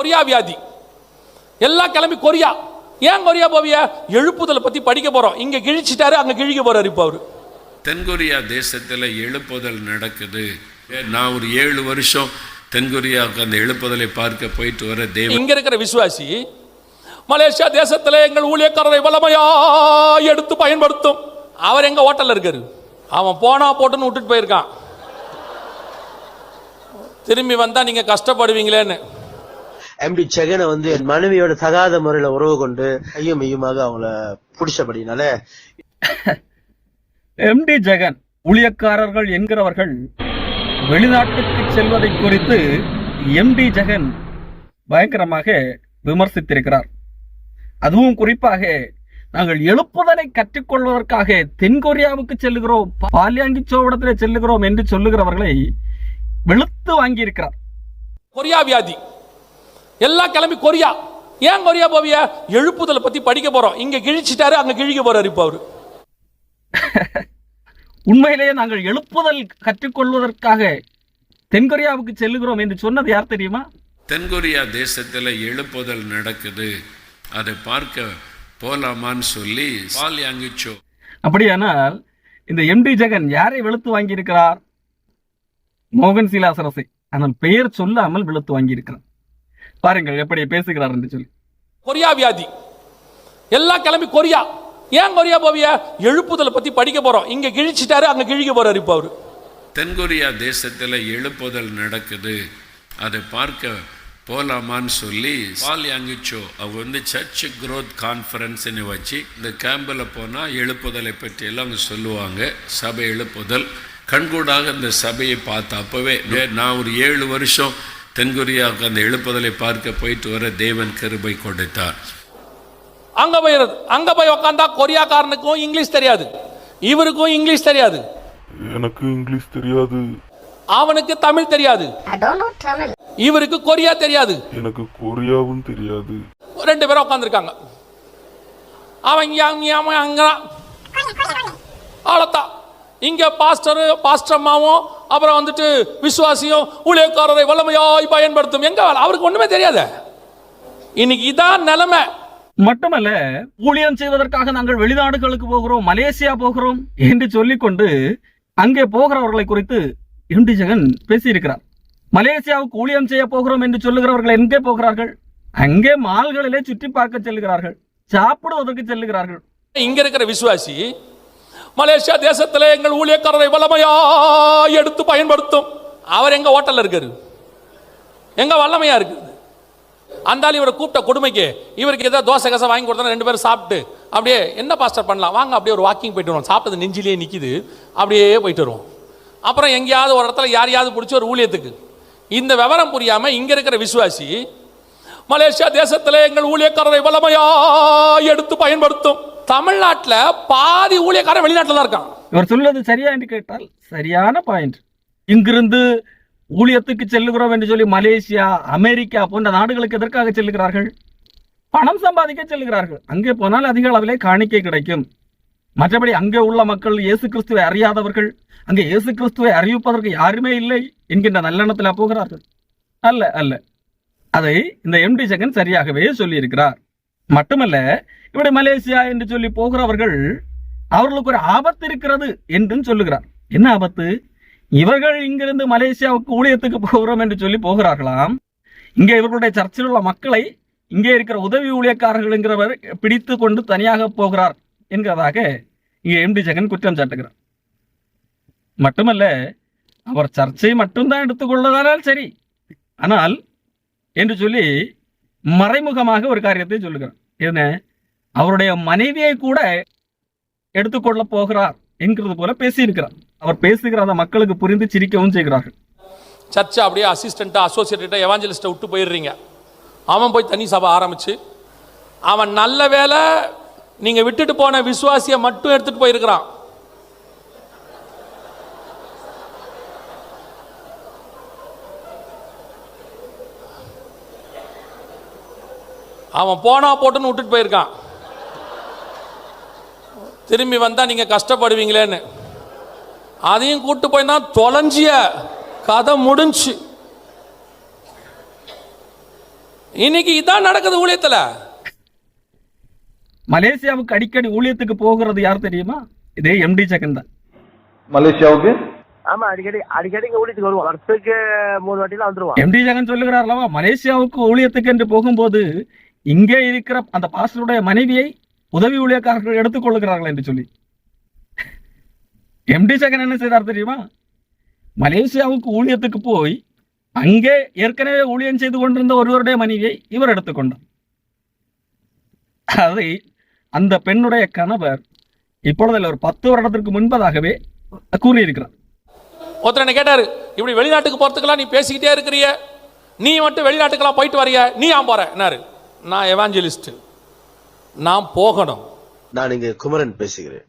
Korea வியாதி. எல்லாம் கிளம்பி கொரியா. ஏன் கொரியா போவிய? எழுப்புதலை பத்தி படிக்க போறோம். இங்க கிழிச்சிட்டாரு அங்க கிழிக்க போறாரு இப்போ அவரு. தென்கொரியா தேசத்தில் எழுப்புதல் நடக்குது. நான் ஒரு ஏழு வருஷம் தென்கொரியாவுக்கு அந்த எழுப்புதலை பார்க்க போயிட்டு வர தேவன் இங்க இருக்கிற விசுவாசி மலேசியா தேசத்துல எங்கள் ஊழியக்காரரை வல்லமையா எடுத்து பயன்படுத்தும். அவர் எங்க ஹோட்டல்ல இருக்காரு. அவன் போனா போட்டுன்னு விட்டுட்டு போயிருக்கான். திரும்பி வந்தா நீங்க கஷ்டப்படுவீங்களேன்னு. எம்டி செகனை வந்து என் மனைவியோட தகாத முறையில உறவு கொண்டு கையும் மெய்யுமாக அவங்கள பிடிச்சபடினால எம்டி ஜெகன் ஊழியக்காரர்கள் என்கிறவர்கள் வெளிநாட்டுக்கு செல்வதை குறித்து எம்டி ஜெகன் பயங்கரமாக விமர்சித்திருக்கிறார். அதுவும் குறிப்பாக நாங்கள் எழுப்புதலை கற்றுக்கொள்வதற்காக தென்கொரியாவுக்கு செல்லுகிறோம் பாலியாங்கி சோவிடத்திலே செல்லுகிறோம் என்று சொல்லுகிறவர்களை வெளுத்து வாங்கியிருக்கிறார். கொரியா வியாதி. எல்லாம் கிளம்பி கொரியா. ஏன் கொரியா போவிய? எழுப்புதலை பத்தி படிக்க போறோம். இங்க கிழிச்சிட்டாரு அங்க கிழிக்க போறாரு இப்போ அவரு. உண்மையிலேயே நாங்கள் எழுப்புதல் கற்றுக்கொள்வதற்காக தென்கொரியாவுக்கு செல்லுகிறோம் என்று சொன்னது யார் தெரியுமா? தென்கொரியா தேசத்தில் எழுப்புதல் நடக்குது. அதை பார்க்க போலாமான்னு சொல்லி பால் யாங்கிச்சோ. அப்படியானால் இந்த எம்டி ஜெகன் யாரை வெளுத்து வாங்கியிருக்கிறார்? மோகன் சீலாசரசை. ஆனால் பெயர் சொல்லாமல் வெளுத்து வாங்கியிருக்கிறார். பாருங்கள் எப்படி பேசுகிறார் என்று சொல்லி. கொரியா வியாதி. எல்லாம் கிளம்பி கொரியா. ஏன் கொரியா போவிய? எழுப்புதலை பத்தி படிக்க போறோம். இங்க கிழிச்சிட்டாரு அங்க கிழிக்க போறாரு இப்போ அவரு. தென்கொரியா தேசத்தில் எழுப்புதல் நடக்குது. அதை பார்க்க போலாமான்னு சொல்லி பால் யாங்கிச்சோ அவங்க வந்து சர்ச் growth கான்ஃபரன்ஸ்னு வச்சு இந்த கேம்பில் போனால் எழுப்புதலை பற்றி எல்லாம் அவங்க சொல்லுவாங்க. சபை எழுப்புதல். கண்கூடாக இந்த சபையை பார்த்த அப்போவே நான் ஒரு ஏழு வருஷம் தென்கொரியாவுக்கு அந்த எழுப்புதலை பார்க்க போயிட்டு வர தேவன் கிருபை கொடுத்தார். அங்க போயிடுறது அங்க போய் உக்காந்தா கொரியாக்காரனுக்கும் இங்கிலீஷ் தெரியாது. இவருக்கும் இங்கிலீஷ் தெரியாது. எனக்கு இங்கிலீஷ் தெரியாது. அவனுக்கு தமிழ் தெரியாது. I don't know Tamil. இவருக்கு கொரியா தெரியாது. எனக்கு கொரியாவும் தெரியாது. ரெண்டு பேரும் உட்காந்துருக்காங்க அவன் அங்க அங்கதான். அவ்வளோத்தான் இங்க பாஸ்டர் அம்மாவும் அப்புறம் வந்துட்டு விசுவாசியும் ஊழியக்காரரை வல்லமையாய் பயன்படுத்தும். எங்க? அவருக்கு ஒண்ணுமே தெரியாத. இன்னைக்கு இதான் நிலைமை. மட்டுமல்ல ஊழியம் செய்வதற்காக நாங்கள் வெளிநாடுகளுக்கு போகிறோம் மலேசியா போகிறோம் என்று சொல்லிக்கொண்டு அங்கே போகிறவர்களை குறித்து எம்டி ஜெகன் பேசியிருக்கிறார். மலேசியாவுக்கு ஊழியம் செய்ய போகிறோம் என்று சொல்லுகிறவர்கள் எங்கே போகிறார்கள்? அங்கே மால்களிலே சுற்றி பார்க்க செல்லுகிறார்கள் சாப்பிடுவதற்கு செல்லுகிறார்கள். இங்க இருக்கிற விசுவாசி மலேசியா தேசத்தில் எங்கள் ஊழியக்காரரை வல்லமையா எடுத்து பயன்படுத்தும். அவர் எங்க ஹோட்டலில் இருக்காரு. எங்க வல்லமையா இருக்குது. அந்தாலும் இவரை கூப்பிட்ட கொடுமைக்கு இவருக்கு ஏதாவது தோசை கசை வாங்கி கொடுத்தா ரெண்டு பேரும் சாப்பிட்டு அப்படியே என்ன பாஸ்டர் பண்ணலாம்? வாங்க அப்படியே ஒரு வாக்கிங் போயிட்டு வருவோம். சாப்பிட்டது நெஞ்சிலேயே நிற்கிது அப்படியே போயிட்டு வருவோம். அப்புறம் எங்கேயாவது ஒரு இடத்துல யாரையாவது பிடிச்சி ஒரு ஊழியத்துக்கு. இந்த விவரம் புரியாமல் இங்கே இருக்கிற விசுவாசி மலேசியா தேசத்தில் எங்கள் ஊழியக்காரரை வல்லமையா எடுத்து பயன்படுத்தும். தமிழ்நாட்டில் பாதி ஊழியக்காரன் வெளிநாட்டில் தான் இருக்கான். இவர் சொல்வது சரியா என்று கேட்டால் சரியான பாயிண்ட் இங்கிருந்து ஊழியத்துக்கு செல்லுகிறோம் என்று சொல்லி மலேசியா அமெரிக்கா போன்ற நாடுகளுக்கு எதற்காக செல்லுகிறார்கள்? பணம் சம்பாதிக்க செல்லுகிறார்கள். அங்கே போனால் அதிக அளவிலே காணிக்கை கிடைக்கும். மற்றபடி அங்கே உள்ள மக்கள் இயேசு கிறிஸ்துவை அறியாதவர்கள் அங்கே இயேசு கிறிஸ்துவை அறிவிப்பதற்கு யாருமே இல்லை என்கின்ற நல்லெண்ணத்தில் போகிறார்கள் அல்ல அல்ல. அதை இந்த எம்டி ஜெகன் சரியாகவே சொல்லியிருக்கிறார். மட்டுமல்ல இப்படி மலேசியா என்று சொல்லி போகிறவர்கள் அவர்களுக்கு ஒரு ஆபத்து இருக்கிறது என்றும் சொல்லுகிறார். என்ன ஆபத்து? இவர்கள் இங்கிருந்து மலேசியாவுக்கு ஊழியத்துக்கு போகிறோம் என்று சொல்லி போகிறார்களாம். இங்கே இவர்களுடைய சர்ச்சில் உள்ள மக்களை இங்கே இருக்கிற உதவி ஊழியக்காரர்கள் என்கிறவர் பிடித்து கொண்டு தனியாக போகிறார் என்கிறதாக இங்கே எம்டி ஜெகன் குற்றம் சாட்டுகிறார். மட்டுமல்ல அவர் சர்ச்சை மட்டும்தான் எடுத்துக்கொள்ளதானால் சரி. ஆனால் என்று சொல்லி மறைமுகமாக ஒரு காரியத்தை சொல்லுகிறார். என்ன? அவருடைய மனைவியை கூட எடுத்துக்கொள்ள போகிறார் என்கிறது போல பேசியிருக்கிறார். அவர் பேசுகிற அந்த மக்களுக்கு புரிந்து சிரிக்கவும் செய்கிறார்கள். சர்ச்சை அப்படியே அசிஸ்டண்ட்டாக அசோசியேட்டாக எவாஞ்சலிஸ்ட்டை விட்டு போயிடுறீங்க. அவன் போய் தனி சபை ஆரம்பிச்சு அவன் நல்ல வேலை நீங்கள் விட்டுட்டு போன விசுவாசியை மட்டும் எடுத்துகிட்டு போயிருக்கிறான். அவன் போனா போட்டுன்னு விட்டுட்டு போயிருக்கான். திரும்பி வந்தா நீங்க கஷ்டப்படுவீங்களேன்னு. அதையும் கூட்டு போய் தான் தொலைஞ்சிய கதை முடிஞ்சு. இன்னைக்கு இதான் நடக்குது ஊழியத்துல. மலேசியாவுக்கு அடிக்கடி ஊழியத்துக்கு போகிறது யார் தெரியுமா? இதே எம்டி ஜெகன் தான். மலேசியாவுக்கு? ஆமா அடிக்கடி அடிக்கடி இங்க ஊழியத்துக்கு வருவோம். வருஷத்துக்கு மூணு வாட்டிலாம் வந்துருவான் எம்டி ஜெகன் சொல்லுகிறார் அல்லவா மலேசியாவுக்கு ஊழியத்துக்கு என்று போகும்போது இங்கே இருக்கிற அந்த பாஸ்டருடைய மனைவியை உதவி ஊழியக்காரர்கள் எடுத்துக்கொள்ளுகிறார்கள் என்று சொல்லி. எம்டி ஜெகன் என்ன செய்தார் தெரியுமா? மலேசியாவுக்கு ஊழியத்துக்கு போய் அங்கே ஏற்கனவே ஊழியம் செய்து கொண்டிருந்த ஒருவருடைய மனைவியை இவர் எடுத்துக்கொண்டார். அதை அந்த பெண்ணுடைய கணவர் இப்பொழுதில் ஒரு பத்து வருடத்திற்கு முன்பதாகவே கூறியிருக்கிறார். ஒருத்தர் என்ன கேட்டாரு இப்படி வெளிநாட்டுக்கு போறதுக்கெல்லாம் நீ பேசிக்கிட்டே இருக்கிறிய. நீ மட்டும் வெளிநாட்டுக்கெல்லாம் போயிட்டு வரிய. நீ ஏன் போற? என்னாரு. நான் எவாஞ்சலிஸ்ட் நான் போகணும். நான் இங்க குமரன் பேசுகிறேன்.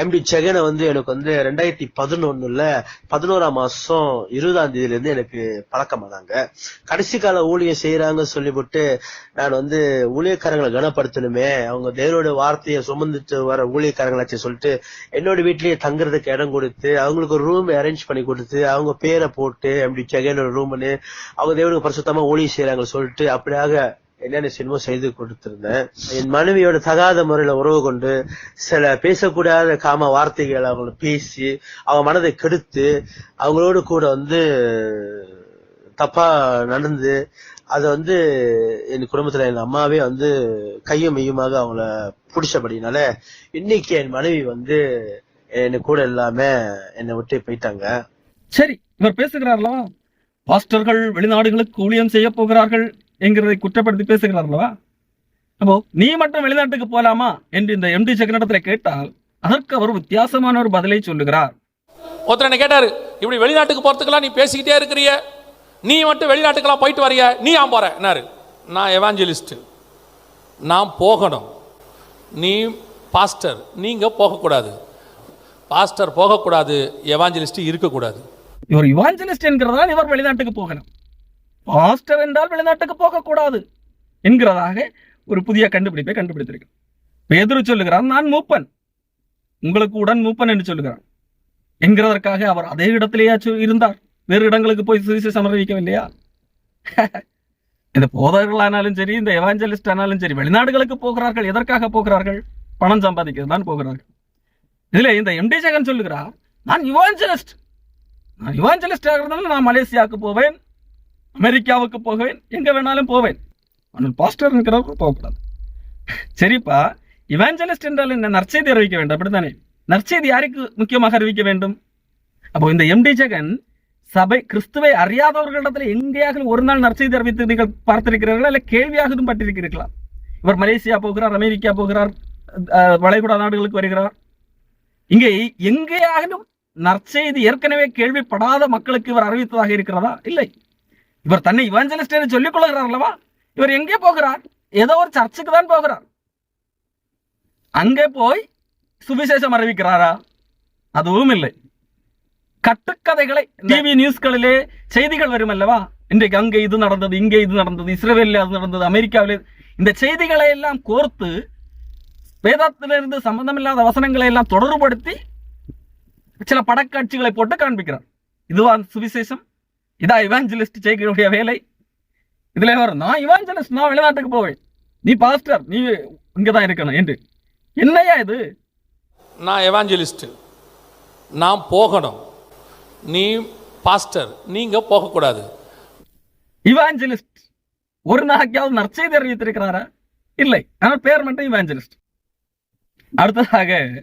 எம்டி செகனை வந்து எனக்கு வந்து ரெண்டாயிரத்தி பதினொன்னுல பதினோராம் மாசம் இருபதாம் தேதியில இருந்து எனக்கு பழக்கமானாங்க. கடைசி கால ஊழியம் செய்யறாங்க சொல்லிவிட்டு நான் வந்து ஊழியக்காரங்களை கனப்படுத்தணுமே. அவங்க தேவனோட வார்த்தையை சுமந்துட்டு வர ஊழியக்காரங்களாச்சு சொல்லிட்டு என்னோட வீட்லயே தங்குறதுக்கு இடம் கொடுத்து அவங்களுக்கு ஒரு ரூம் அரேஞ்ச் பண்ணி கொடுத்து அவங்க பேரை போட்டு எம்டி செகனோட ரூம்னு அவங்க தேவனுக்கு பரிசுத்தமா ஊழியம் செய்யறாங்க சொல்லிட்டு அப்படியாக என்னென்ன சினிமா செய்து கொடுத்திருந்தேன். என் மனைவியோட தகாத முறையில உறவு கொண்டு சில பேசக்கூடாத காம வார்த்தைகள் அவங்கள பேசி அவங்க மனதை கெடுத்து அவங்களோட கூட வந்து தப்பா நடந்து அதை வந்து என் குடும்பத்துல என் அம்மாவே வந்து கையும் மெய்யுமாக அவங்கள பிடிச்சபடினால இன்னைக்கு என் மனைவி வந்து என் கூட இல்லாம என்னை விட்டு போயிட்டாங்க. சரி இவர் பேசுகிறார்களா? பாஸ்டர்கள் வெளிநாடுகளுக்கு ஊழியம் செய்ய போகிறார்கள். என்கிறதை குற்றப்படுத்தி பேசுகிறார்களா அப்போ நீ மட்டும் வெளிநாட்டுக்கு போலாமா? என்று இந்த எம்டி ஜெகனிடத்துல கேட்டால் அதற்கு அவர் வித்தியாசமான ஒரு பதிலை சொல்லுகிறார். ஒருத்தர் என்ன கேட்டாரு இப்படி வெளிநாட்டுக்கு போறதுக்கெல்லாம் நீ பேசிக்கிட்டே இருக்கிறிய. நீ மட்டும் வெளிநாட்டுக்கெல்லாம் போயிட்டு வரிய. நீ ஏன் போற? என்னாரு. நான் எவாஞ்சலிஸ்ட் நான் போகணும். நீ பாஸ்டர் நீங்க போகக்கூடாது. பாஸ்டர் போகக்கூடாது. எவாஞ்சலிஸ்ட் இருக்கக்கூடாது. இவர் இவாஞ்சலிஸ்ட் என்கிறதால் இவர் வெளிநாட்டுக்கு போகணும். பாஸ்டர் என்றால் வெளிநாட்டுக்கு போகக்கூடாது என்கிறதாக ஒரு புதிய கண்டுபிடிப்பை கண்டுபிடித்திருக்கு பேதுரு சொல்லுகிறார் நான் மூப்பன். உங்களுக்கு உடன் மூப்பன் என்று சொல்லுகிறான் என்கிறதற்காக அவர் அதே இடத்திலேயே இருந்தார். வேறு இடங்களுக்கு போய் சுவிசேஷம் சமர்ப்பிக்கவில்லையா? இந்த போதகர்களானாலும் சரி இந்த எவாஞ்சலிஸ்ட் ஆனாலும் சரி வெளிநாடுகளுக்கு போகிறார்கள் எதற்காக போகிறார்கள்? பணம் சம்பாதிக்க தான் போகிறார்கள். இதுல இந்த எம்டி ஜெகன் சொல்லுகிறார் நான் இவாஞ்சலிஸ்ட் நான் இவாஞ்சலிஸ்ட் இருந்தாலும் நான் மலேசியாவுக்கு போவேன். அமெரிக்காவுக்கு போவேன் எங்கே வேணாலும் போவேன். ஆனால் பாஸ்டர் இருக்கிறவங்க போகக்கூடாது. சரிப்பா இவாஞ்சலிஸ்ட் என்றால் என்ன? நற்செய்தி அறிவிக்க வேண்டும் அப்படித்தானே? நற்செய்தி யாருக்கு முக்கியமாக அறிவிக்க வேண்டும்? அப்போ இந்த எம்டி ஜெகன் சபை கிறிஸ்துவை அறியாதவர்களிடத்தில் எங்கேயாக ஒரு நாள் நற்செய்தி அறிவித்து நீங்கள் பார்த்திருக்கிறீர்களா? இல்லை கேள்வியாகவும் பட்டிருக்கிறீர்களா? இவர் மலேசியா போகிறார் அமெரிக்கா போகிறார் வளைகுடா நாடுகளுக்கு வருகிறார். இங்கே எங்கேயாகிலும் நற்செய்தி ஏற்கனவே கேள்விப்படாத மக்களுக்கு இவர் அறிவித்ததாக இருக்கிறதா? இல்லை. இவர் தன்னை இவாஞ்சலிஸ்ட் என்று சொல்லிக் கொள்கிறார் அல்லவா இவர் எங்கே போகிறார்? ஏதோ ஒரு சர்ச்சுக்கு தான் போகிறார். அங்கே போய் சுவிசேஷம் அறிவிக்கிறாரா? அதுவும் இல்லை. கட்டுக்கதைகளை டிவி நியூஸ்களிலே செய்திகள் வரும் அல்லவா இன்றைக்கு அங்கே இது நடந்தது இங்கே இது நடந்தது இஸ்ரேலில் அது நடந்தது அமெரிக்காவிலே. இந்த செய்திகளை எல்லாம் கோர்த்து வேதத்திலிருந்து சம்பந்தமில்லாத வசனங்களை எல்லாம் தொடர்புபடுத்தி சில படக்காட்சிகளை போட்டு காண்பிக்கிறார். இதுவா சுவிசேஷம். இதா இவாஞ்சலிஸ்ட் செய்யக்கூடிய வேலை. இதுல வரும் நான் இவாஞ்சலிஸ்ட் நான் வெளிநாட்டுக்கு போவேன். நீ பாஸ்டர் நீ இங்கதான் இருக்கணும் என்று. என்னையா இது? நான் எவாஞ்சலிஸ்ட் நான் போகணும். நீ பாஸ்டர் நீங்க போகக்கூடாது. இவாஞ்சலிஸ்ட் ஒரு நாளைக்காவது நற்செய்தி அறிவித்திருக்கிறாரா? இல்லை. ஆனால் பேர் மட்டும் இவாஞ்சலிஸ்ட் அடுத்ததாக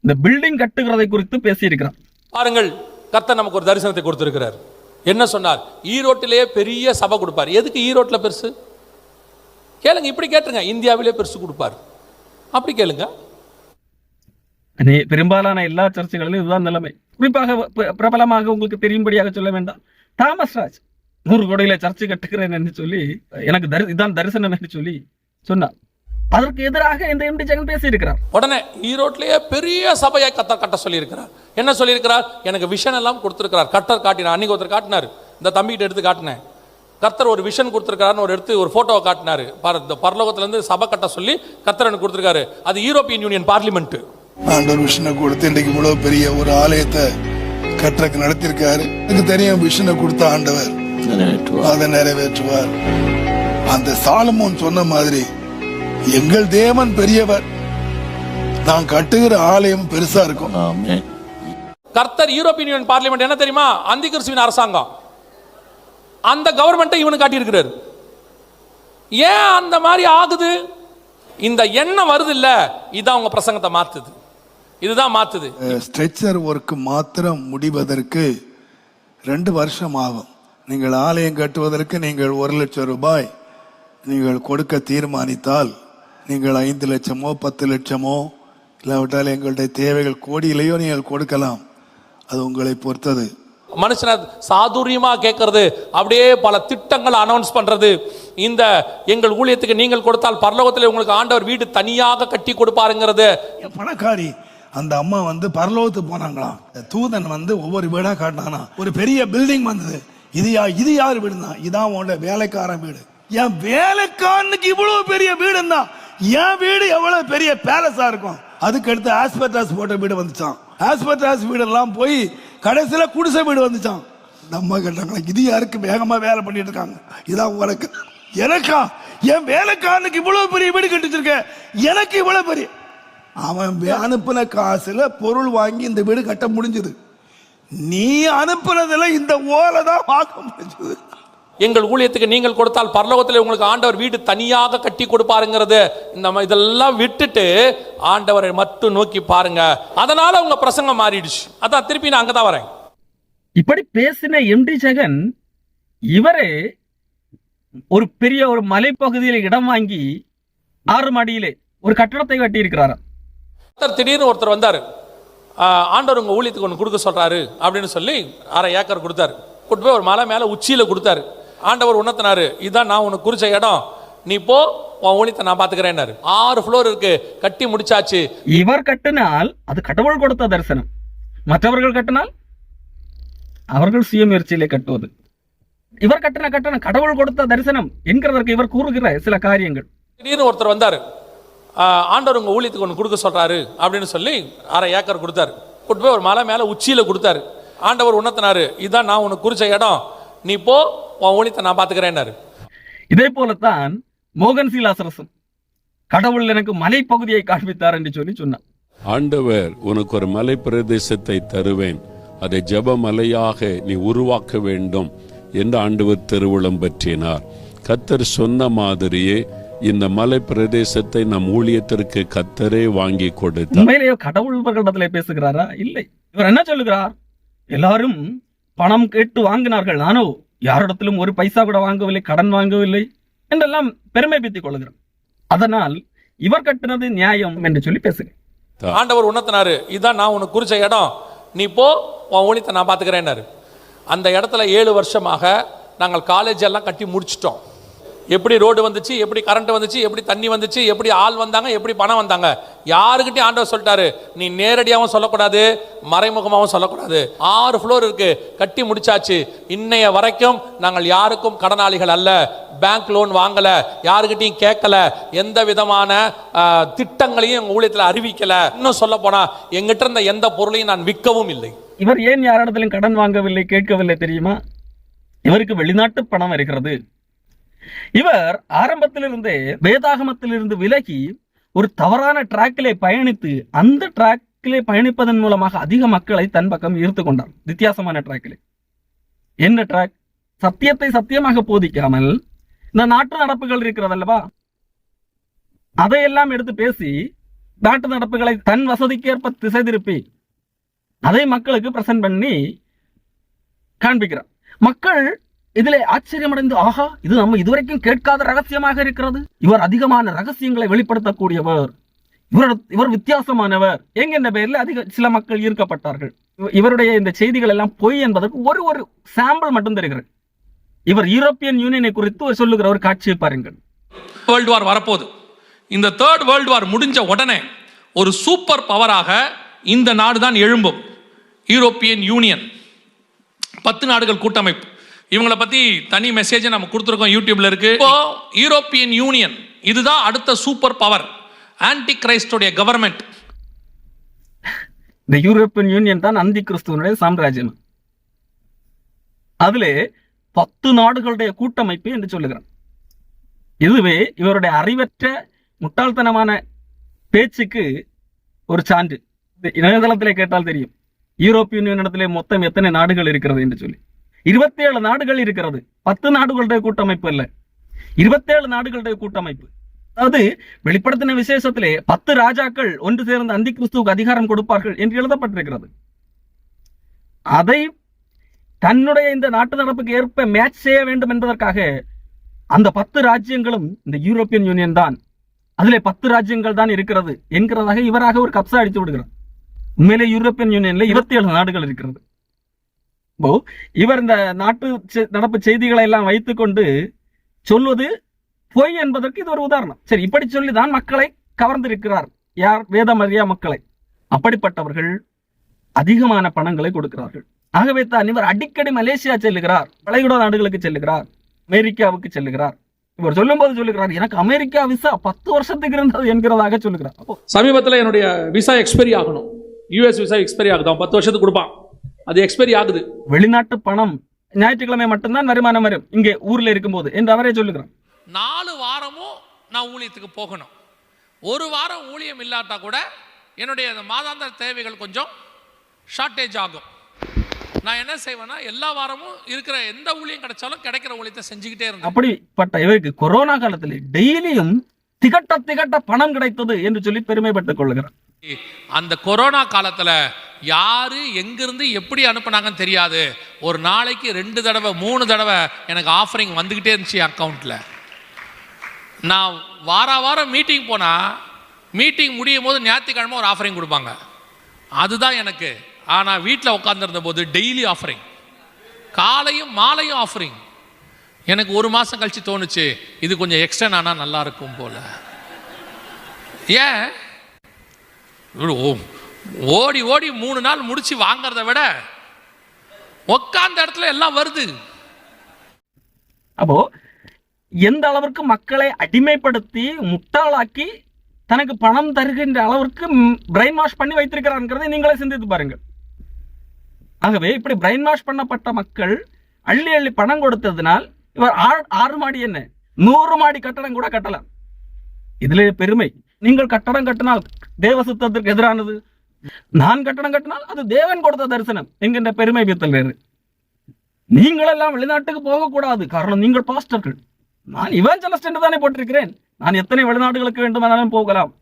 இந்த பில்டிங் கட்டுகிறதை குறித்து பேசியிருக்கிறார். பாருங்கள் கர்த்தர் நமக்கு ஒரு தரிசனத்தை கொடுத்துருக்கிறார். என்ன சொன்னார்? ஈரோட்டிலேயே பெரிய சபை கொடுப்பார். எதுக்கு ஈரோட்டில் பெருசு? கேளுங்க இப்படி கேட்டுருங்க. இந்தியாவிலே பெருசு கொடுப்பார். அப்படி கேளுங்க. பெரும்பாலான எல்லா சர்ச்சைகளிலும் இதுதான் நிலைமை. குறிப்பாக பிரபலமாக உங்களுக்கு தெரியும்படியாக சொல்ல வேண்டாம். தாமஸ் ராஜ் நூறு கோடையில சர்ச்சை கட்டுக்கிறேன் என்று சொல்லி எனக்கு தரி இதான் தரிசனம் என்று சொல்லி சொன்னார். அதற்கு எதிராக இந்த எம்டி ஜெகன் பேசியிருக்கிறார். உடனே ஈரோட்டிலேயே பெரிய சபையை கத்தர் கட்ட சொல்லியிருக்கிறார். என்ன சொல்லியிருக்கிறார்? எனக்கு விஷன் எல்லாம் கொடுத்திருக்கிறார். கட்டர் காட்டினார். அன்னைக்கு ஒருத்தர் காட்டினார். இந்த தம்பிகிட்ட எடுத்து காட்டினேன். கர்த்தர் ஒரு விஷன் கொடுத்துருக்காருன்னு ஒரு எடுத்து ஒரு போட்டோவை காட்டினாரு. பாரு இந்த பரலோகத்திலேருந்து சபை கட்ட சொல்லி கர்த்தர் எனக்கு கொடுத்துருக்காரு. அது யூரோப்பியன் யூனியன் பார்லிமெண்ட் ஆண்டவர் விஷனை கொடுத்து இன்றைக்கு இவ்வளவு பெரிய ஒரு ஆலயத்தை கட்டுறதுக்கு நடத்தியிருக்காரு. எனக்கு தெரியும் விஷனை கொடுத்த ஆண்டவர். அதை நிறைவேற்றுவார். அந்த சாலமோன் சொன்ன மாதிரி எங்கள் தேவன் பெரியவர். நான் கட்டுகிற ஆலயம் பெருசா இருக்கும். கர்த்தர் யூரோப்பியன் யூனியன் பார்லிமெண்ட் என்ன தெரியுமா? அந்தி கிறிஸ்துவின் அரசாங்கம். அந்த கவர்மெண்ட்டை இவனு காட்டியிருக்கிறாரு. ஏன் அந்த மாதிரி ஆகுது? இந்த எண்ணம் வருது இல்ல இதான் உங்க பிரசங்கத்தை மாத்துது. இதுதான் மாத்துது. ஸ்ட்ரெச்சர் ஒர்க் மாத்திரம் முடிவதற்கு ரெண்டு வருஷம் ஆகும். நீங்கள் ஆலயம் கட்டுவதற்கு நீங்கள் ஒரு லட்சம் ரூபாய் நீங்கள் கொடுக்க தீர்மானித்தால் நீங்கள் ஐந்து லட்சமோ பத்து லட்சமோ இல்லாவிட்டால் எங்களுடைய தேவைகள் கோடியிலேயோ நீங்கள் கொடுக்கலாம். அது உங்களை பொறுத்தது. மனுஷனை சாதுரியமா கேட்கறது அப்படியே பல திட்டங்களை அனௌன்ஸ் பண்றது. இந்த எங்கள் ஊழியத்துக்கு நீங்கள் கொடுத்தால் பரலோகத்தில் உங்களுக்கு ஆண்டவர் வீடு தனியாக கட்டி கொடுப்பாருங்கிறது. பணக்காரி. அந்த அம்மா வந்து பரலோகத்துக்கு போனாங்களாம். தூதன் வந்து ஒவ்வொரு வீடா காட்டினானா. ஒரு பெரிய பில்டிங் வந்தது. இது யா இது யார் வீடுனா இதான் உன்னோட வேலைக்காரன் வீடு. என் வேலைக்காரனுக்கு இவ்வளவு பெரிய வீடுன்னா என் வீடு எவ்வளவு பெரிய பேலஸா இருக்கும்? அதுக்கு அடுத்து ஆஸ்பெட்டாஸ் போட்ட வீடு வந்துச்சான் ஆஸ்பெட்டாஸ் வீடெல்லாம் போய் கடைசியில குடிசை வீடு வந்துச்சான் நம்ம கேட்டாங்களா இது யாருக்கு வேகமா வேலை பண்ணிட்டு இருக்காங்க? இதான் உனக்கு. எனக்கா? என் வேலைக்காரனுக்கு இவ்வளவு பெரிய வீடு கட்டிச்சிருக்க எனக்கு இவ்வளவு பெரிய. அவன் அனுப்பின காசுல பொருள் வாங்கி இந்த வீடு கட்ட முடிஞ்சது. நீ அனுப்புனதுல இந்த ஓலை தான் பார்க்க முடிஞ்சது. எங்கள் ஊழியத்துக்கு நீங்கள் கொடுத்தால் பரலோகத்தில் உங்களுக்கு ஆண்டவர் வீடு தனியாக கட்டி கொடுப்பாருங்கிறது. இந்த இதெல்லாம் விட்டுட்டு ஆண்டவரை மட்டும் நோக்கி பாருங்க. அதனால உங்க பிரசங்கம் மாறிடுச்சு. அதான் திருப்பி நான் அங்கதான் வரேன். இப்படி பேசின எம்டி ஜெகன் இவரே ஒரு பெரிய ஒரு மலைப்பகுதியில் இடம் வாங்கி ஆறு மாடியிலே ஒரு கட்டடத்தை கட்டி இருக்கிறாராம் ஒருத்தர் திடீர்னு ஒருத்தர் வந்தார். ஆண்டவர் உங்க ஊழியத்துக்கு ஒன்று கொடுக்க சொல்றாரு. அப்படின்னு சொல்லி அரை ஏக்கர் கொடுத்தாரு. கூட்டு போய் ஒரு மலை மேல உச்சியில கொடுத்தாரு. ஆண்டவர் உணர்த்தினாரு இதான் நான் உனக்கு குறிச்ச இடம். நீ போ உன் ஊழியத்தை நான் பாத்துக்கிறேன்னாரு ஆறு ஃப்ளோர் இருக்கு கட்டி முடிச்சாச்சு. இவர் கட்டினால் அது கடவுள் கொடுத்த தரிசனம். மற்றவர்கள் கட்டினால் அவர்கள் சுயமுயற்சியிலே கட்டுவது. இவர் கட்டின கட்டணம் கடவுள் கொடுத்த தரிசனம் என்கிறதற்கு இவர் கூறுகிற சில காரியங்கள். திடீர்னு ஒருத்தர் வந்தார். ஆண்டவர் உங்க ஊழியத்துக்கு ஒன்று கொடுக்க சொல்றாரு அப்படின்னு சொல்லி அரை ஏக்கர் கொடுத்தாரு. கூட்டு போய் ஒரு மலை மேல உச்சியில கொடுத்தாரு. ஆண்டவர் உணர்த்தினாரு இதான் நான் உனக்கு குறிச்ச இடம். நீ போ உன் ஊழியத்தை நான் பாத்துக்கிறேன்னாரு இதே போலத்தான் மோகன் சீலாசரசும் கடவுள் எனக்கு மலைப்பகுதியை காண்பித்தார் என்று சொல்லி சொன்னார் ஆண்டவர் உனக்கு ஒரு மலை பிரதேசத்தை தருவேன். அதை ஜெப மலையாக நீ உருவாக்க வேண்டும் என்று ஆண்டவர் திருவுளம் பற்றினார். கத்தர் சொன்ன மாதிரியே இந்த மலை பிரதேசத்தை நம் ஊழியத்திற்கு கத்தரே வாங்கி கொடுத்தார். உண்மையிலேயே கடவுள் இவர்களிடத்திலே பேசுகிறாரா? இல்லை. இவர் என்ன சொல்லுகிறார்? எல்லாரும் பணம் கேட்டு வாங்கினார்கள். நானோ யாரிடத்திலும் ஒரு பைசா கூட வாங்கவில்லை கடன் வாங்கவில்லை என்றெல்லாம் பெருமை பீத்திக் கொள்கிறார் அதனால் இவர் கட்டினது நியாயம் என்று சொல்லி பேசுகிறேன். ஆண்டவர் உணர்த்தினாரு இதான் நான் உனக்கு குறிச்ச இடம். நீ போ உன் ஊழியத்தை நான் பாத்துக்கிறேன்னாரு அந்த இடத்துல ஏழு வருஷமாக நாங்கள் காலேஜ் எல்லாம் கட்டி முடிச்சிட்டோம். எப்படி ரோடு வந்துச்சு எப்படி கரண்ட் வந்துச்சு எப்படி தண்ணி வந்துச்சு எப்படி ஆள் வந்தாங்க எப்படி பணம் வந்தாங்க. யாருக்கிட்டையும் ஆண்டவர் சொல்லிட்டாரு. நீ நேரடியாகவும் சொல்லக்கூடாது மறைமுகமாகவும் சொல்லக்கூடாது. ஆறு ஃப்ளோர் இருக்கு கட்டி முடிச்சாச்சு. இன்னைய வரைக்கும் நாங்கள் யாருக்கும் கடனாளிகள் அல்ல பேங்க் லோன் வாங்கலை யாருக்கிட்டையும் கேட்கல எந்த விதமான திட்டங்களையும் எங்கள் ஊழியத்தில் அறிவிக்கல. இன்னும் சொல்ல போனால் எங்கிட்ட இருந்த எந்த பொருளையும் நான் விற்கவும் இல்லை. இவர் ஏன் யாரிடத்திலும் கடன் வாங்கவில்லை கேட்கவில்லை தெரியுமா? இவருக்கு வெளிநாட்டு பணம் இருக்கிறது. இவர் ஆரம்பத்திலிருந்தே வேதாகமத்திலிருந்து விலகி ஒரு தவறான டிராக்கிலே பயணித்து அந்த டிராக்கிலே பயணிப்பதன் மூலமாக அதிக மக்களை தன் பக்கம் ஈர்த்து கொண்டார். வித்தியாசமான டிராக்கிலே. என்ன டிராக்? சத்தியத்தை சத்தியமாக போதிக்காமல் இந்த நாட்டு நடப்புகள் இருக்கிறதல்லவா அதையெல்லாம் எடுத்து பேசி நாட்டு நடப்புகளை தன் வசதிக்கேற்ப திசை திருப்பி அதை மக்களுக்கு பிரசன்ட் பண்ணி காண்பிக்கிறார். மக்கள் இதிலே ஆச்சரியமடைந்து ஆஹா இது நம்ம இதுவரைக்கும் கேட்காத ரகசியமாக இருக்கிறது. இவர் அதிகமான ரகசியங்களை வெளிப்படுத்தக்கூடியவர். இவர் இவர் வித்தியாசமானவர். என்கின்ற பெயரில் அதிக சில மக்கள் ஈர்க்கப்பட்டார்கள். இவ- இவருடைய இந்த செய்திகள் எல்லாம் பொய் என்பதற்கு ஒரு ஒரு சாம்பிள் மட்டும் தருகிறேன். இவர் யூரோப்பியன் யூனியனை குறித்து சொல்லுகிற ஒரு காட்சியை பாருங்கள். வேர்ல்டு வார் வரப்போகுது. இந்த தேர்ட் வேர்ல்டு வார் முடிஞ்ச உடனே ஒரு சூப்பர் பவராக இந்த நாடு தான் எழும்பும். யூரோப்பியன் யூனியன் பத்து நாடுகள் கூட்டமைப்பு. இவங்கள பத்தி தனி மெசேஜ் நம்ம கொடுத்துருக்கோம் யூடியூப்ல இருக்கு. இப்போ யூரோப்பியன் யூனியன் இதுதான் அடுத்த சூப்பர் பவர் ஆன்டி கிரைஸ்டோடைய கவர்மெண்ட் இந்த யூரோப்பியன் யூனியன் தான் அந்தி கிறிஸ்துவனுடைய சாம்ராஜ்யம். அதிலே பத்து நாடுகளுடைய கூட்டமைப்பு என்று சொல்லுகிறேன். இதுவே இவருடைய அறிவற்ற முட்டாள்தனமான பேச்சுக்கு ஒரு சான்று. இணையதளத்திலே கேட்டால் தெரியும். யூரோப்பியன் யூனியனிடத்திலே மொத்தம் எத்தனை நாடுகள் இருக்கிறது என்று சொல்லி. இருபத்தேழு நாடுகள் இருக்கிறது. பத்து நாடுகளுடைய கூட்டமைப்பு அல்ல. இருபத்தேழு நாடுகளுடைய கூட்டமைப்பு. அதாவது வெளிப்படுத்தின விசேஷத்திலே பத்து ராஜாக்கள் ஒன்று சேர்ந்த அந்தி கிறிஸ்துவுக்கு அதிகாரம் கொடுப்பார்கள் என்று எழுதப்பட்டிருக்கிறது. அதை தன்னுடைய இந்த நாட்டு நடப்புக்கு ஏற்ப மேட்ச் செய்ய வேண்டும் என்பதற்காக அந்த பத்து ராஜ்யங்களும் இந்த யூரோப்பியன் யூனியன் தான். அதிலே பத்து ராஜ்யங்கள் தான் இருக்கிறது என்கிறதாக இவராக ஒரு கப்சா அடித்து விடுகிறார். உண்மையிலே யூரோப்பியன் யூனியன்ல இருபத்தி ஏழு நாடுகள் இருக்கிறது. இப்போ இவர் இந்த நாட்டு நடப்பு செய்திகளை எல்லாம் வைத்துக்கொண்டு சொல்வது பொய் என்பதற்கு இது ஒரு உதாரணம். சரி இப்படி சொல்லி தான் மக்களை கவர்ந்திருக்கிறார். யார்? வேதமறியா மக்களை. அப்படிப்பட்டவர்கள் அதிகமான பணங்களை கொடுக்கிறார்கள். ஆகவே தான் இவர் அடிக்கடி மலேசியா செல்லுகிறார். வளைகுடா நாடுகளுக்கு செல்லுகிறார். அமெரிக்காவுக்கு செல்லுகிறார். இவர் சொல்லும் போது சொல்லுகிறார் எனக்கு அமெரிக்கா விசா பத்து வருஷத்துக்கு இருந்தது என்கிறதாக சொல்லுகிறார். சமீபத்தில் என்னுடைய விசா எக்ஸ்பைரி ஆகணும். யூஎஸ் விசா எக்ஸ்பைரி ஆகுது. அவன் பத்து வருஷத்துக்கு கொடுப்பான். அது எக்ஸ்பைரி ஆகுது. வெளிநாட்டு பணம் ஞாயிற்றுக்கிழமை மட்டும்தான் வருமானம் வரும். இங்கே ஊர்ல இருக்கும்போது என்று அவரே சொல்லுகிறார். நாலு வாரமும் நான் ஊழியத்துக்கு போகணும். ஒரு வாரம் ஊழியம் இல்லாட்டா கூட என்னுடைய அந்த மாதாந்திர தேவைகள் கொஞ்சம் ஷார்ட்டேஜ் ஆகும். நான் என்ன செய்வேன்னா எல்லா வாரமும் இருக்கிற எந்த ஊழியம் கிடைச்சாலும் கிடைக்கிற ஊழியத்தை செஞ்சுக்கிட்டே இருந்தேன். அப்படிப்பட்ட இவருக்கு கொரோனா காலத்தில் டெய்லியும் திகட்ட திகட்ட பணம் கிடைத்தது என்று சொல்லி பெருமைப்பட்டுக் கொள்ளுகிறார். அந்த கொரோனா காலத்தில் யார் எங்கேருந்து எப்படி அனுப்புனாங்கன்னு தெரியாது. ஒரு நாளைக்கு ரெண்டு தடவை மூணு தடவை எனக்கு ஆஃபரிங் வந்துக்கிட்டே இருந்துச்சு அக்கௌண்ட்டில் நான் வார வாரம் மீட்டிங் போனால் மீட்டிங் முடியும் போது ஞாயிற்றுக்கிழமை ஒரு ஆஃபரிங் கொடுப்பாங்க. அதுதான் எனக்கு. ஆனால் வீட்டில் உட்காந்துருந்த போது டெய்லி ஆஃபரிங் காலையும் மாலையும் ஆஃபரிங் எனக்கு ஒரு மாதம் கழித்து தோணுச்சு இது கொஞ்சம் எக்ஸ்டன் ஆனால் நல்லா இருக்கும் போல. ஏன்? ஓடி ஓடி மூணு நாள் முடிச்சு வாங்குறத விட உட்கார்ந்த இடத்துல எல்லாம் வருது. அப்போ எந்த அளவிற்கு மக்களை அடிமைப்படுத்தி முட்டாளாக்கி தனக்கு பணம் தருகின்ற அளவிற்கு பிரெயின் வாஷ் பண்ணி வைத்திருக்கிறார்ங்கிறதை நீங்களே சிந்தித்து பாருங்கள். ஆகவே இப்படி பிரெயின் வாஷ் பண்ணப்பட்ட மக்கள் அள்ளி அள்ளி பணம் கொடுத்ததினால் இவர் ஆறு ஆறு மாடி என்ன? நூறு மாடி கட்டடம் கூட கட்டலாம் இதுல பெருமை. நீங்கள் கட்டடம் கட்டினால் தேவ சுத்தத்திற்கு எதிரானது. நான் கட்டடம் கட்டினால் அது தேவன் கொடுத்த தரிசனம் என்கின்ற பெருமை வித்தல் வேறு. நீங்கள் எல்லாம் வெளிநாட்டுக்கு போகக்கூடாது. காரணம் நீங்கள் பாஸ்டர்கள். நான் இவாஞ்சலிஸ்ட் என்று தானே போட்டிருக்கிறேன். நான் எத்தனை வெளிநாடுகளுக்கு வேண்டுமானாலும் போகலாம்.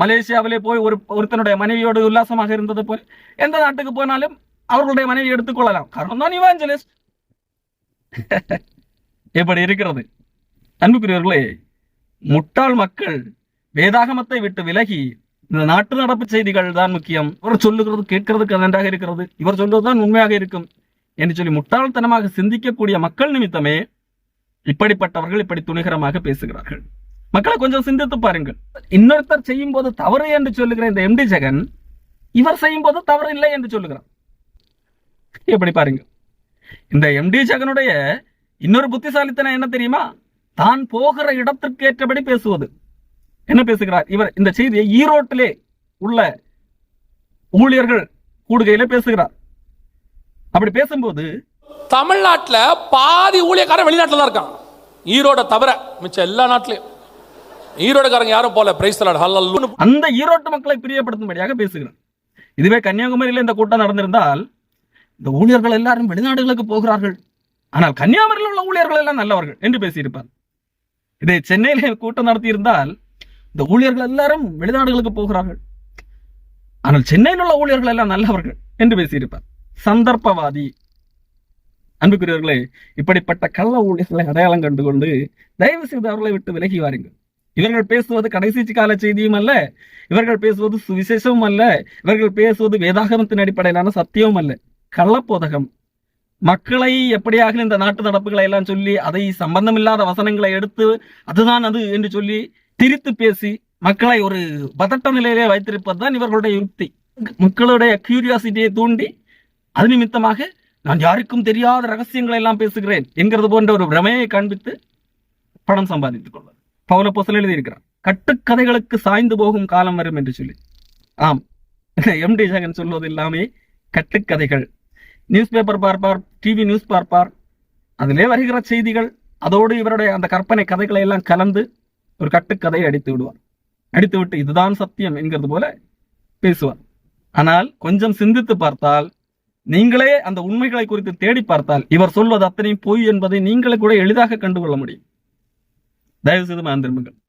மலேசியாவிலே போய் ஒரு ஒருத்தனுடைய மனைவியோடு உல்லாசமாக இருந்தது போல் எந்த நாட்டுக்கு போனாலும் அவர்களுடைய மனைவி எடுத்துக்கொள்ளலாம் காரணம் தான் இவாஞ்சலிஸ்ட் எப்படி இருக்கிறது. அன்புக்குரியவர்களே முட்டாள் மக்கள் வேதாகமத்தை விட்டு விலகி இந்த நாட்டு நடப்பு செய்திகள் தான் முக்கியம். இவர் சொல்லுகிறது கேட்கறதுக்கு நன்றாக இருக்கிறது. இவர் சொல்வதுதான் உண்மையாக இருக்கும். என்று சொல்லி முட்டாள்தனமாக சிந்திக்கக்கூடிய மக்கள் நிமித்தமே இப்படிப்பட்டவர்கள் இப்படி துணிகரமாக பேசுகிறார்கள். மக்களை கொஞ்சம் சிந்தித்து பாருங்கள். இன்னொருத்தர் செய்யும் போது தவறு என்று சொல்லுகிற இந்த எம்டி ஜெகன் இவர் செய்யும் போது தவறு இல்லை என்று சொல்லுகிறார். எப்படி பாருங்க இந்த எம்டி ஜெகனுடைய இன்னொரு புத்திசாலித்தனம் என்ன தெரியுமா? தான் போகிற இடத்திற்கு ஏற்றபடி பேசுவது. என்ன பேசுகிறார்? இவர் இந்த செய்தியை ஈரோட்டிலே உள்ள ஊழியர்கள் கூடுகையில பேசுகிறார். அப்படி பேசும்போது தமிழ்நாட்டில் பாதி ஊழியக்காரன் வெளிநாட்டில் தான் இருக்கான். ஈரோட தவிர மிச்சம் எல்லா நாட்டிலையும். ஈரோடுக்காரங்க யாரும் போல பிரைஸ் அந்த ஈரோட்டு மக்களை பிரியப்படுத்தும்படியாக பேசுகிறார். இதுவே கன்னியாகுமரியில் இந்த கூட்டம் நடந்திருந்தால் இந்த ஊழியர்கள் எல்லாரும் வெளிநாடுகளுக்கு போகிறார்கள். ஆனால் கன்னியாகுமரியில் உள்ள ஊழியர்கள் எல்லாம் நல்லவர்கள் என்று பேசியிருப்பார். இதை சென்னையில கூட்டம் நடத்தியிருந்தால் இந்த ஊழியர்கள் எல்லாரும் வெளிநாடுகளுக்கு போகிறார்கள். ஆனால் சென்னையில் உள்ள ஊழியர்கள் எல்லாம் நல்லவர்கள் என்று பேசியிருப்பார். சந்தர்ப்பவாதி. அன்புக்குரியவர்களே இப்படிப்பட்ட கள்ள ஊழியர்களை அடையாளம் கண்டு கொண்டு தயவு செய்து அவர்களை விட்டு விலகி வாருங்கள். இவர்கள் பேசுவது கடைசி கால செய்தியும் அல்ல இவர்கள் பேசுவது சுவிசேஷமும் அல்ல இவர்கள் பேசுவது வேதாகமத்தின் அடிப்படையிலான சத்தியமும் அல்ல. கள்ளப்போதகம். மக்களை எப்படியாக இந்த நாட்டு நடப்புகளை எல்லாம் சொல்லி அதை சம்பந்தமில்லாத வசனங்களை எடுத்து அதுதான் அது என்று சொல்லி திரித்து பேசி மக்களை ஒரு பதட்ட நிலையிலே வைத்திருப்பது தான் இவர்களுடைய யுக்தி. மக்களுடைய கியூரியாசிட்டியை தூண்டி அது நிமித்தமாக நான் யாருக்கும் தெரியாத ரகசியங்களை எல்லாம் பேசுகிறேன் என்கிறது போன்ற ஒரு பிரமையை காண்பித்து பணம் சம்பாதித்துக் கொள்வது. பவுல பொசல் எழுதியிருக்கிறார் கட்டுக்கதைகளுக்கு சாய்ந்து போகும் காலம் வரும் என்று சொல்லி. ஆம். எம். டி. ஜெகன் சொல்வது எல்லாமே கட்டுக்கதைகள். நியூஸ் பேப்பர் பார்ப்பார் டிவி நியூஸ் பார்ப்பார். அதிலே வருகிற செய்திகள் அதோடு இவருடைய அந்த கற்பனை கதைகளை எல்லாம் கலந்து ஒரு கட்டுக்கதையை அடித்து விடுவார். அடித்து விட்டு இதுதான் சத்தியம் என்கிறது போல பேசுவார். ஆனால் கொஞ்சம் சிந்தித்து பார்த்தால் நீங்களே அந்த உண்மைகளை குறித்து தேடி பார்த்தால் இவர் சொல்வது அத்தனையும் பொய் என்பதை நீங்களே கூட எளிதாக கண்டுகொள்ள முடியும். தயவு செய்து மறந்திரும்புங்கள்